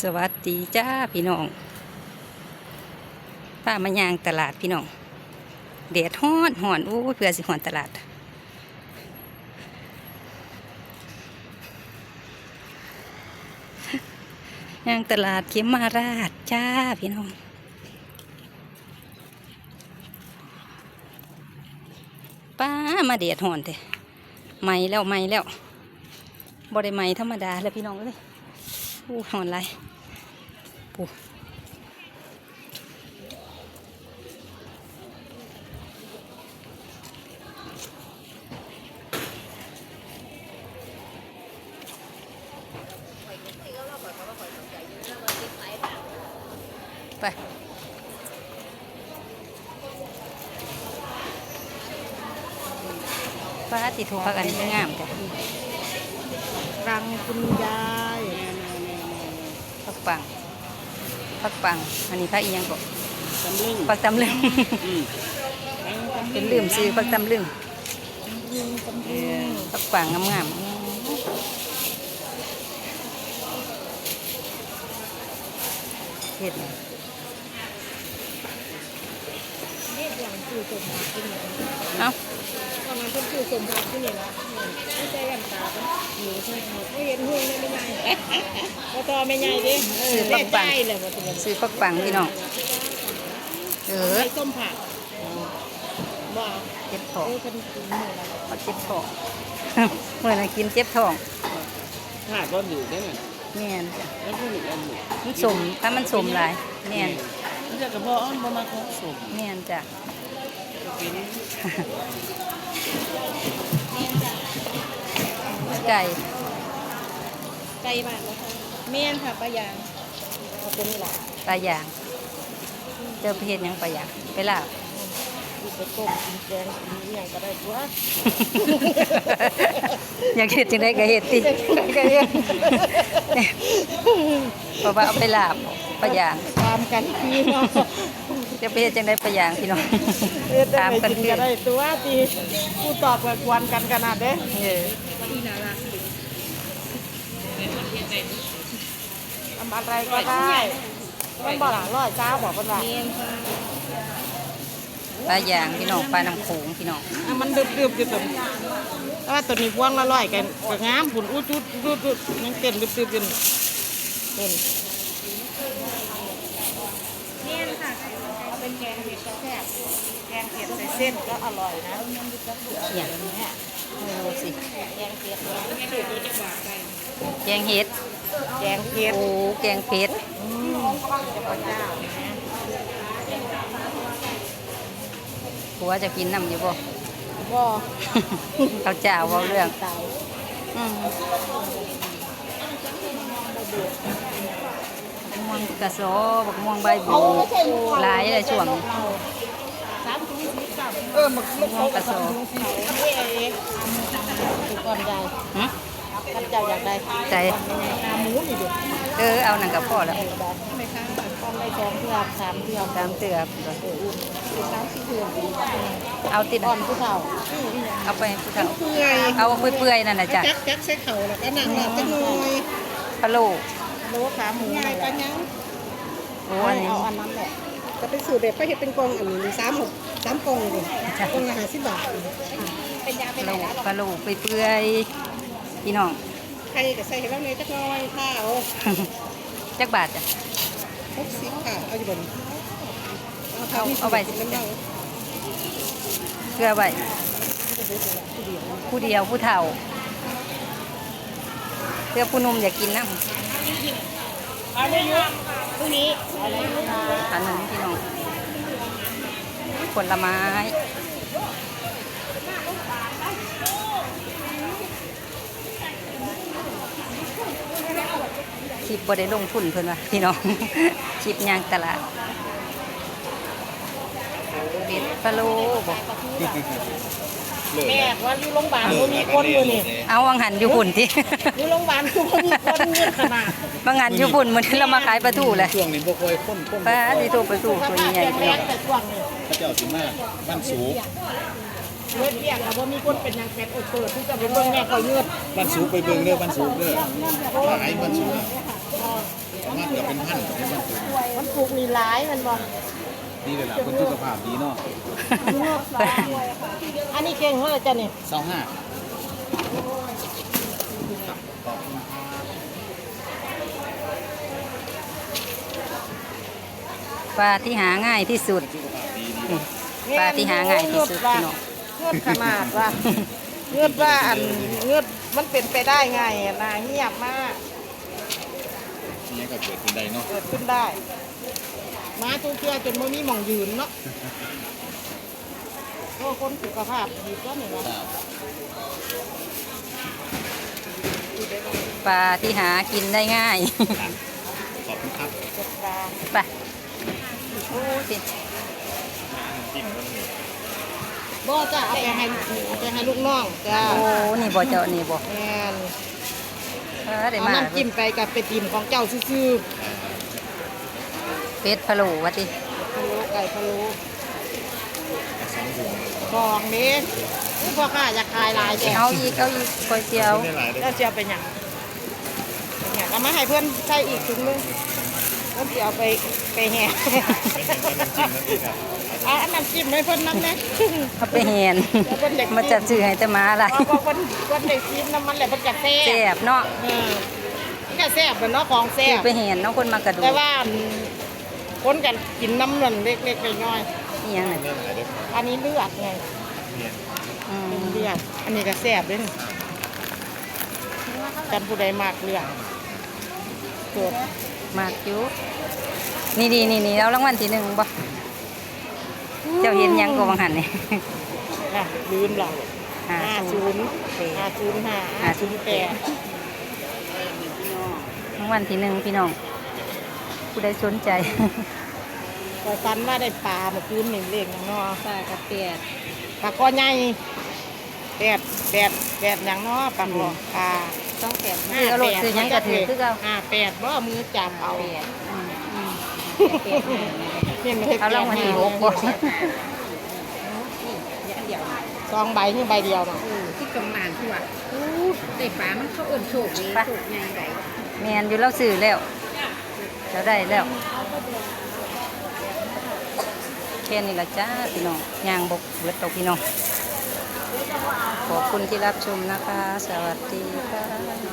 สวัสดีจ้าพี่น้องป้ามายางตลาดพี่น้องแดดฮ้อนฮ้อนโอ้เพื่อสิฮ้อนตลาด ยางตลาดเขมมาราชจ้าพี่น้องป้ามาเดดหอนเถอะไม่แล้วไม่แล้วบริไม่ธรรมดาแล้วพี่น้องเลย อู้หอนไรปูไปป้าติดถูกพักอันนี้งามจ้ะรังคุณยาย ปังพักปัง อันนี้พักอีหยังก็ตำลึงพักตำลึงอืมเป็นลืมซื้อพักตำลึงลึงตำเอลึองพักปังงามๆเฮ็ดหยังเรียกอย่างคือสมผักที่นี่เอ้าตอนนั้นเพิ่นคือสมผักที่นี่ละไม่ใช่กันต ไม่เห็นหุ่นเลยไม่ไงพอตอไม่ไงดิเออได้ใจเลยว่าตัวซื้อพักปังพี่น้องเออไอ้ส้มผักบ่เจ็บท้องเป็นกินหมูละเขาเจ็บท้องเมื่อนั้นกินเจ็บท้องผักก็อยู่ได้ไหมแม่นจ้ะแล้วก็อยู่อันหนึ่งมันสมถ้ามันสมหลายแม่นมันจะกระบอกอ้อนบ่มาของสมแม่นจ้ะเป็น ไก่ไก่บ้านแล้วค่ะเมียนค่ะปลายางขอบคุณนี่แหละปลาย่าง เจอเพศยังปลาย่างไปลาบอีกไปต้มกินแกงกินอหย่างก็ได้ตัวอยากเห็ดจังได้ก็เห็ดติก็เห็ดเพราะว่าเอาไปลาบปลาย่างตามกันพี่เนาะจะไปเห็ดจังได้ปลาย่างพี่น้องเฮ็ดได้ตามไปกันกินคือก็ได้ตัวตีผู้ตอบกับควันกันขนาดเด้ ที่น่ารักทำอะไรก็ได้มันบ่หลังร้อยเจ้าบอกกันว่าปลาอย่างพี่น้องปลาน้ำโขงพี่น้องอะมันดึบดึบอยู่ตัวแต่ว่าตัวนี้พวงละร้อยกันก็งามผุนอู้จุดจุดจุดยังเต้นดึบดึบอยู่เต้นเนี่ยค่ะ เอาเป็นแกงเห็ดก็แซ่บแกงเห็ดใส่เส้นก็อร่อยนะอย่างเนี่ยไม่รู้สิแกงเห็ดแกงเห็ดแกงเห็ดโอ้แกงเผ็ดอืมเจ้าเจ้าผัวจะกินน้ำอยู่บ่บ่เขาเจ้าเว้าเรื่องตายอืม ม่วงกระโสบักม่วงใบบูหลายเลยช่วงนี้สามถุงสีสับเออมันมันม่วงกระโสเอ๊ะดูก่อนได้หึท่านเจ้าอยากได้ใจขาหมูนี่เด็ดเออเอานั่นกับพ่อแล้วไม่ค้างต้องได้สองเทือกสามเทือกตามเตือบเอออุ่นสิบสามสี่เทือกเอาติดอ่อนผู้เฒ่าเอาไปผู้เฒ่าเปื่อยเอาเปื่อยๆนั่นน่ะจ้ะจักจักใส่เข่าแล้วก็นั่งหลับจักหน่อยพะโล้ โลขาหมูง่ายกันยังโอ้อันนี้เอาอันนั้นแหละจะเป็นสูตรแบบก็เห็นเป็นกองอันนี้สามหกสามกองเลยกองละห้าสิบบาทเป็นยาเป็นพะไรโล้นะพะโล้เปื่อยๆพี่น้องใครก็ใส่ให้แล้วในจักหน่อยข้าวจักบาทจ้ะหกสิบค่ะเอาอยู่บนเอาเอาไปน้ำเน่าเกลือไว้ผู้เดียวผู้เฒ่า เพื่อผู้หนุ่มอยากกินน้ำเอาไม่ยุ่งพรุ่งนี้อะไรนะคะขนมพี่น้องผลไม้คลิปบ่ได้ลงทุนเพิ่นว่าพี่น้อง คลิปยางตลาดเป็ดปลาโลบอก แม่ว่าอยู่โรงพยาบาลก็มีคนอยู่นี่เอาวังหันอยู่ปุ่นที่ อยู่โรงพยาบาลก็มีคนเยอะขนาดวังหันอยู่ปุ่นมันเรามาขายปลาทูเลยช่วงนี้บ่ค่อยค้นค้นปลาที่โตปลาทูตัวใหญ่ๆพี่น้องแต่ช่วงนี้พระเจ้าสิมาบ้านสูงเลือดเรียกแต่ว่ามีคนเป็นยังเป็ดอดเปิดที่จะเป็นเรื่องแม่คอยเงือดบ้านสูงไปเบิ่งเด้อบ้านสูงเด้อหลายบ้านสูงเอาประมาณเกือบเป็นพันเป็นมันสูงมันปลูกมีหลายมันบ่ นี่เลยล่ะเป็นสุขภาพดีเนาะอันนี้เก่งเท่าไหร่จ้ะนี่เศร้าห้าปลาที่หาง่ายที่สุดสุขภาพดีดีอืมปลาที่หาง่ายที่สุดพี่น้องเงือดขนาดว่าเงือดว่าอันเงือดมันเป็นไปได้ไงอะนาเงียบมากนี่ก็เกิดขึ้นได้เนาะเกิดขึ้นได้ มาทุกเชื่อจนไม่มีหมองยืนเนาะโอ้คนสุขภาพดีก็นี่นะครับปลาที่หากินได้ง่ายขอบคุณครับเจ็บตาไปโอ้สิจิ้มก็มีบ่จ้ะเอาไปให้เอาไปให้ลูกน้องจ้าโอ้นี่บ่เจ้านี่บ่แม่นเออได้เอามาน้ำจิ้มไปกับเป็ดจิ้มของเจ้าซื่อ เป็ดพะโล้วะติๆพะโล้ไก่พะโล้สองถุงกองนี้นี่พ่อข้าอยากขายหลายแจ้เอาอีกเอาอีกก๋วยเตี๋ยวได้หลายได้แล้วจะเอาไปหยังไปหยังเอามาให้เพื่อนใส่อีกถุงนึงเพื่อนจะเอาไปไปแห่เป็นน้ำจิ้มนั่นเองครับอะอันน้ำจิ้มให้เพื่อนน้ำนะเอาไปแหนแล้วเพิ่นอยากกินมาจับซื้อให้แต่หมาอะไรเพราะว่าเพื่อนเพื่อนได้ซีมน้ำมันแหละเพื่อนจะแซ่แซ่บบเนาะเออมันก็แซ่บเป็นเนาะของแซ่ซื้อบไปแหนเนาะคนมากระดูแต่กว่า คนกันกินน้ำมันเล็กๆน้อยนี่ยังไงได้หลายได้ๆอันนี้เลือดไงเนี่ยอืเป็นมเลือดอันนี้ก็แซ่บด้วยนี่กันผู้ใดมากเลือดเกิดมากอยู่นี่ดีนี่นี่เอารางวัลที่หนึ่งบ่เจ้าเห็นยังก็วังหันนี่น่ะลืมเราห้าห้าศูศูนนย์ย์ห้าศูนย์ห้าห้าห้าศูศูนนย์ย์แปแปดดรางวัลที่หนึ่งพี่น้อง ผู้ใดสนใจคอยฟันว่าได้ปลาเมื่อคืนหนึ่งเลี้ยงอย่างเนาะปลากระเปียดปลาคอใหญ่แปดแปดแปดอย่างเนาะปลาคอปลาต้องแปดห้าคือเอารถซื้อหยังกระถือคือเอาห้าแปดบ่มือจับเอาแปดอืมอืมแปดเนี่ยไม่ให้เอารางวัลที่หกบ่ซองใบนี่ใบเดียวเนาะที่กำนานที่ว่าอู้ได้ปลามันเขาเอิ่นโฉกนี่โฉกใหญ่ไดแมนอยู่เราซื้อแล้ว เราได้แล้วแค่นี้ละจ้าพี่น้องยางบกเบิดตกพี่น้องขอบคุณที่รับชมนะคะ สวัสดีค่ะ